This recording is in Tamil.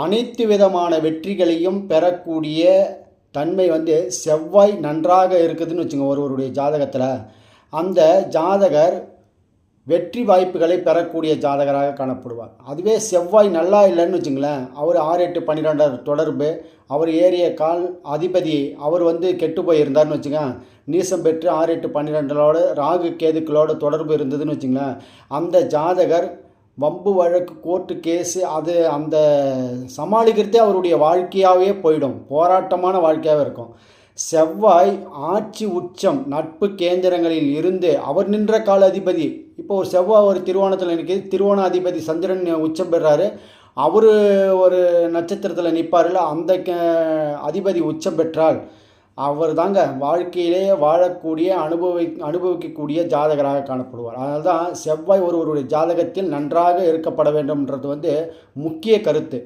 அனைத்து விதமான வெற்றிகளையும் பெறக்கூடிய தன்மை வந்து செவ்வாய் நன்றாக இருக்குதுன்னு வச்சுங்க ஒருவருடைய ஜாதகத்தில். அந்த ஜாதகர் வெற்றி வாய்ப்புகளை பெறக்கூடிய ஜாதகராக காணப்படுவார். அதுவே செவ்வாய் நல்லா இல்லைன்னு வச்சுங்களேன் அவர் ஆறு எட்டு பன்னிரெண்டாவது தொடர்பு அவர் ஏறிய கால் அதிபதி அவர் வந்து கெட்டு போயிருந்தார்னு வச்சுங்க நீசம் பெற்று ஆறு எட்டு பன்னிரெண்டோட ராகு கேதுக்களோட தொடர்பு இருந்ததுன்னு வச்சுங்களேன் அந்த ஜாதகர் வம்பு வழக்கு கோர்ட்டு கேஸு அது அந்த சமாளிக்கிறதே அவருடைய வாழ்க்கையாகவே போயிடும். போராட்டமான வாழ்க்கையாகவே இருக்கும். செவ்வாய் ஆட்சி உச்சம் நட்பு கேந்திரங்களில் இருந்து அவர் நின்ற கால அதிபதி இப்போ ஒரு செவ்வாய் ஒரு திருவோணத்தில் நிற்கிது திருவோண அதிபதி சந்திரன் உச்சம் பெறாரு. அவர் ஒரு நட்சத்திரத்தில் நிற்பார்ல அந்த அதிபதி உச்சம் பெற்றால் அவர் தாங்க வாழ்க்கையிலேயே வாழக்கூடிய அனுபவி அனுபவிக்கக்கூடிய ஜாதகராக காணப்படுவார். அதனால தான் செவ்வாய் ஒருவருடைய ஜாதகத்தில் நன்றாக இருக்கப்பட வேண்டும்ன்றது வந்து முக்கிய கருத்து.